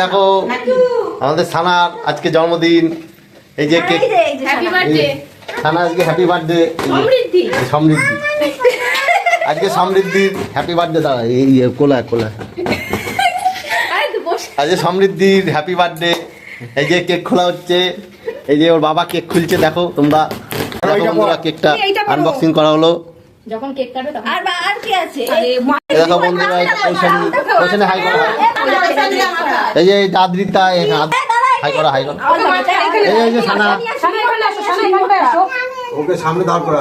দেখো আমাদের সানার আজকে জন্মদিন। এই যে কেক। হ্যাপি সানা। আজকে হ্যাপি বার্থডে সমৃদ্ধি। সমৃদ্ধি। আজকে সমৃদ্ধির হ্যাপি বার্থডে দাঁড়া এই কোলা কোলা। আজকে সমৃদ্ধির হ্যাপি বার্থডে এই যে কেক খোলা হচ্ছে। এই যে ওর বাবা কেক খুলছে দেখো তোমরা। কেকটা আনবক্সিং করা হলো। যখন কেক কাটবে তখন আর আর কি আছে এই দেখো বন্ধুরা এই হাই করো এই যে আদ্রিতা হাই করো হাই করো এই এই যে সানা সামনে এখানে আসো, সামনে এখানে আসো। ওকে সামনে দাঁড় করা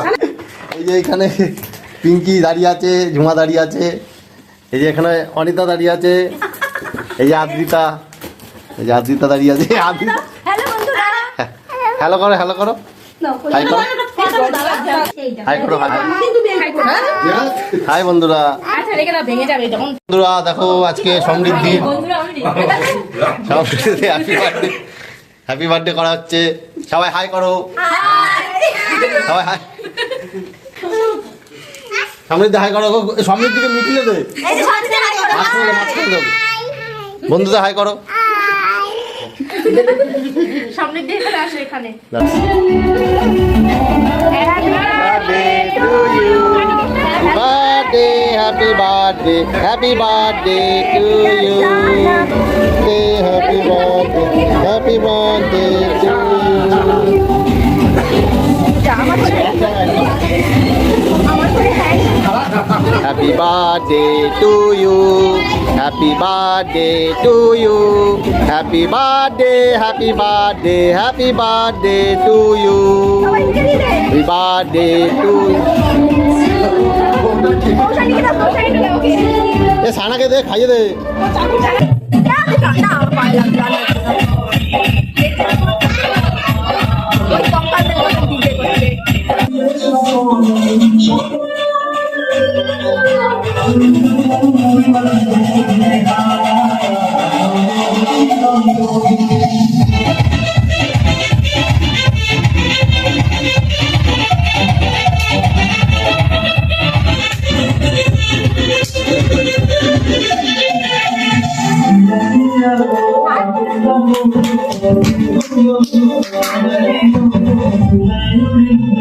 এই যে এখানে পিঙ্কি দাঁড়িয়ে আছে ঝুমা দাঁড়িয়ে আছে এই যে এখানে অনিতা দাঁড়িয়ে আছে এই যে আদ্রিতা এই যে আদ্রিতা দাঁড়িয়ে আছে আদ্রিতা হ্যালো বন্ধুরা হ্যালো করো হ্যালো করো হাই করো হাই করো হাই হ্যাঁ? বন্ধুরা। আচ্ছা বন্ধুরা দেখো আজকে সমৃদ্ধি। বন্ধুরা Samriddhi happy birthday happy birthday করা হচ্ছে। সবাই হাই করো। সবাই হাই সমৃদ্ধি হাই করো। সমৃদ্ধিকে মিটিয়ে দে। বন্ধুদের হাই করো। সামনের দিকে আসো এখানে। Happy birthday, happy birthday to you. Say happy birthday, happy birthday to you. Happy birthday to you. Happy birthday to you. Happy birthday, happy birthday, happy birthday to you. Happy birthday to you. এ সানাকে দে খাইয়ে দে Thank you. Hey!